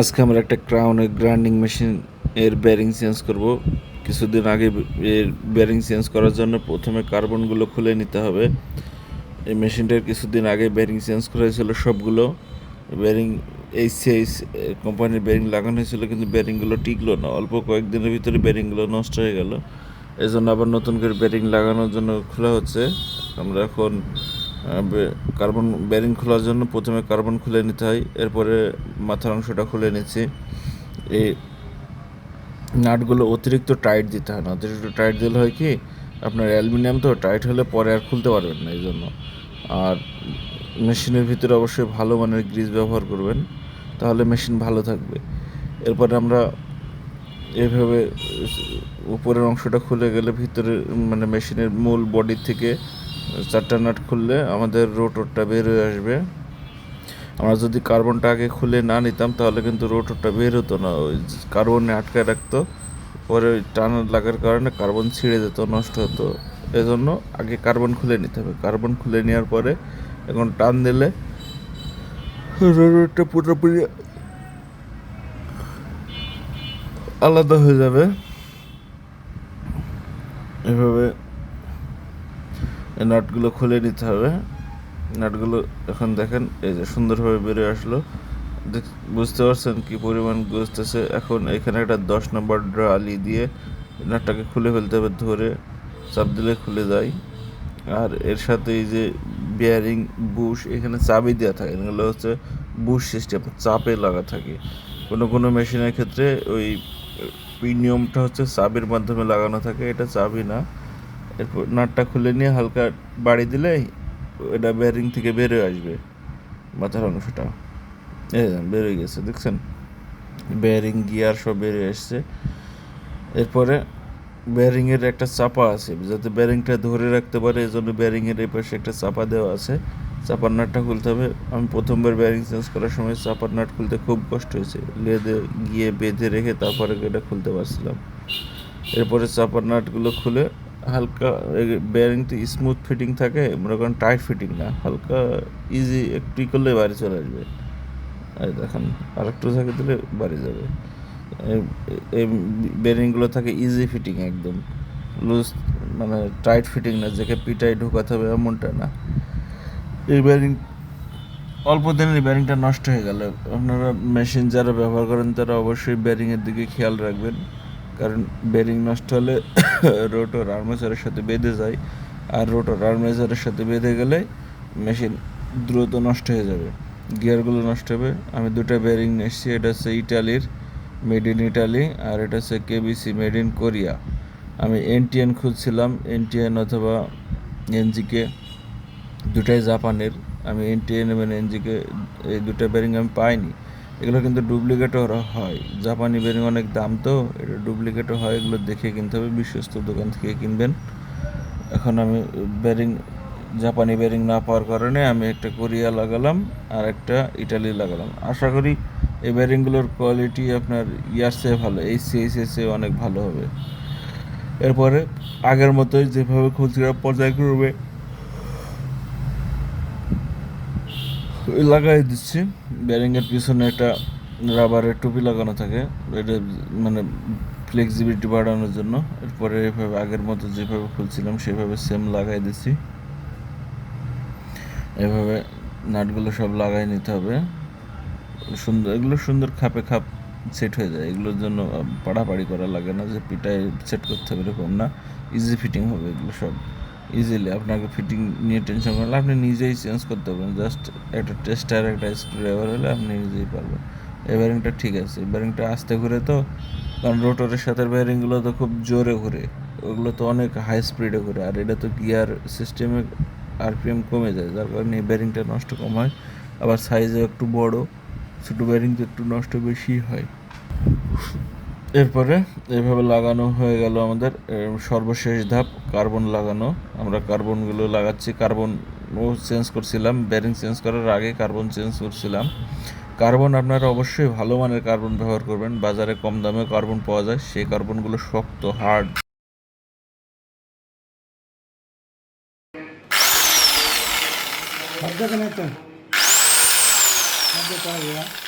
আজকে আমরা একটা ক্রাউনের গ্রাইন্ডিং মেশিন এর ব্যারিং চেঞ্জ করব। কিছুদিন আগে এর ব্যারিং চেঞ্জ করার জন্য প্রথমে কার্বনগুলো খুলে নিতে হবে। এই মেশিনটার কিছুদিন আগে ব্যারিং চেঞ্জ করা হয়েছিল সবগুলো। ব্যারিং এই সিআইস কোম্পানির ব্যারিং লাগানো হয়েছিল, কিন্তু ব্যারিংগুলো টিকলো না। অল্প কয়েকদিনের ভিতরে ব্যারিংগুলো নষ্ট হয়ে গেল। এই জন্য আবার নতুন করে ব্যারিং লাগানোর জন্য খোলা হচ্ছে। আমরা এখন কার্বন ব্যারিং খোলার জন্য প্রথমে কার্বন খুলে নিতে হয়, এরপরে মাথার অংশটা খুলে নিচ্ছি। এই নাটগুলো অতিরিক্ত টাইট দিতে হয় না। অতিরিক্ত টাইট দিলে হয় কি, আপনার অ্যালুমিনিয়াম তো টাইট হলে পরে আর খুলতে পারবেন না এই জন্য আর মেশিনের ভিতরে অবশ্যই ভালো মানের গ্রিজ ব্যবহার করবেন, তাহলে মেশিন ভালো থাকবে। এরপরে আমরা এভাবে উপরের অংশটা খুলে গেলে ভিতরে মানে মেশিনের মূল বডির থেকে চারটা নাট খুললে আমাদের রোটরটা বের হয়ে আসবে। আমরা যদি কার্বনটা আগে খুলে না নিতাম, তাহলে কিন্তু রোটরটা বের হতো না। ওই কার্বনে আটকায় রাখতো, পরে ওই টান লাগার কারণে কার্বন ছিঁড়ে যেত, নষ্ট হতো। এজন্য আগে কার্বন খুলে নিতে হবে। কার্বন খুলে নেওয়ার পরে এখন টান দিলে রোটরটা পুরোপুরি আলাদা হয়ে যাবে। এভাবে এই নাটগুলো খুলে নিতে হবে। নাটগুলো এখন দেখেন, এই যে সুন্দরভাবে বেরিয়ে আসলো। বুঝতে পারছেন কি পরিমাণ গুজতেছে? এখন এখানে একটা দশ নম্বর ড্রালি দিয়ে নাটটাকে খুলে ফেলতে হবে, ধরে চাপ দিলে খুলে যায়। আর এর সাথে এই যে বিয়ারিং বুশ এখানে চাবি দেওয়া থাকে। এগুলো হচ্ছে বুশ সিস্টেম চাপে লাগা থাকে। কোনো কোনো মেশিনের ক্ষেত্রে ওই প্রিমিয়ামটা হচ্ছে চাবির মাধ্যমে লাগানো থাকে। এটা চাবি না। এরপর নাটটা খুলে নিয়ে হালকা বাড়ি দিলে এটা বেয়ারিং থেকে বেরোয় আসবে, মাথার অংশটা। বেরোয় গেছে, দেখছেন? বেয়ারিং গিয়ার সব বেরিয়ে আসছে। এরপরে বেয়ারিংয়ের একটা চাপা আছে, যাতে বেয়ারিংটা ধরে রাখতে পারে এই জন্য বেয়ারিংয়ের এই পাশে একটা চাপা দেওয়া আছে। চাপার নাটটা খুলতে হবে। আমি প্রথমবার বেয়ারিং চেঞ্জ করার সময় চাপার নাট খুলতে খুব কষ্ট হয়েছে। লেদে গিয়ে বেঁধে রেখে তারপরে এটা খুলতে পারছিলাম। এরপরে চাপার নাটগুলো খুলে হালকা বেয়ারিংটা স্মুথ ফিটিং থাকে, মনে করেন টাইট ফিটিং না, হালকা ইজি একটু করলে বাড়ি চলে আসবে। আর দেখেন আর একটু থাকে দিলে বাড়ি যাবে। এই বেয়ারিংগুলো থাকে ইজি ফিটিং একদম। লুজ মানে টাইট ফিটিং না, যাকে পিটাই ঢোকাতে হবে এমনটা না। এই বেয়ারিং অল্প দিনের বেয়ারিংটা নষ্ট হয়ে গেল। আপনারা মেশিন যারা ব্যবহার করেন, তারা অবশ্যই বেয়ারিংয়ের দিকে খেয়াল রাখবেন। কারণ বেরিং নষ্ট হলে রোটর আর্মেচারের সাথে বেঁধে যায়। আর রোটর আর্মেচারের সাথে বেঁধে গেলে মেশিন দ্রুত নষ্ট হয়ে যাবে। গিয়ারগুলো নষ্ট হবে। আমি দুটো বেয়ারিং এসেছি এটা হচ্ছে ইটালির, মেড ইন ইটালি, আর এটা হচ্ছে কেবিসি মেড ইন কোরিয়া। আমি এনটিএন খুঁজছিলাম, এনটিএন অথবা এনজিকে, দুটাই জাপানের। আমি এনটিএন এবং এনজিকে, এই দুটো বেরিং আমি পাইনি। এগুলো কিন্তু ডুপ্লিকেটও হয়। জাপানি বেরিং অনেক দাম তো, এটা ডুপ্লিকেটও হয়, এগুলো দেখে কিনতে হবে। বিশ্বস্ত দোকান থেকে কিনবেন। এখন আমি বেরিং, জাপানি বেরিং না পাওয়ার কারণে আমি একটা কোরিয়া লাগালাম আর একটা ইটালি লাগালাম। আশা করি এই বেরিংগুলোর কোয়ালিটি আপনার ইয়ার চেয়ে ভালো এই সিএসএস অনেক ভালো হবে। এরপরে আগের মতোই যেভাবে খুচরা পর্যায়ক্রমে লাগাই দিচ্ছি। ব্যারিংয়ের পিছনে একটা রাবারের টুপি লাগানো থাকে। এটা মানে ফ্লেক্সিবিলিটি বাড়ানোর জন্য। এরপরে এভাবে আগের মতো যেভাবে খুলছিলাম, সেভাবে সেম লাগাই দিচ্ছি। এভাবে নাটগুলো সব লাগাই নিতে হবে। সুন্দর, এগুলো সুন্দর খাপে খাপ সেট হয়ে যায়। এগুলোর জন্য পাড়াপাড়ি করা লাগে না যে পিটায় সেট করতে হবে, এরকম না। ইজি ফিটিং হবে এগুলো সব। ইজিলি আপনাকে ফিটিং নিয়ে টেনশন করলে আপনি নিজেই চেঞ্জ করতে পারবেন। জাস্ট একটা টেস্টার একটা স্ক্রুড্রাইভার হলে আপনি নিজেই পারবেন। এই ব্যারিংটা ঠিক আছে। এই ব্যারিংটা আস্তে ঘুরে তো, কারণ রোটরের সাথে ব্যারিংগুলো তো খুব জোরে ঘুরে। ওগুলো তো অনেক হাই স্পিডে ঘুরে। আর এটা তো গিয়ার সিস্টেমে আরপিএম কমে যায়, যার কারণে এই ব্যারিংটা নষ্ট কম হয়। আবার সাইজে একটু বড়, ছোটো ব্যারিং তো একটু নষ্ট বেশি হয়। এরপরে এভাবে লাগানো হয়ে গেল আমাদের সর্বশেষ ধাপ, কার্বন লাগানো। আমরা কার্বনগুলো লাগাচ্ছি কার্বন ও চেঞ্জ করছিলাম, ব্যারিং চেঞ্জ করার আগে কার্বন চেঞ্জ করছিলাম। কার্বন আপনারা অবশ্যই ভালো মানের কার্বন ব্যবহার করবেন, বাজারে কম দামে কার্বন পাওয়া যায়, সেই কার্বনগুলো শক্ত, হার্ড। পাওয়া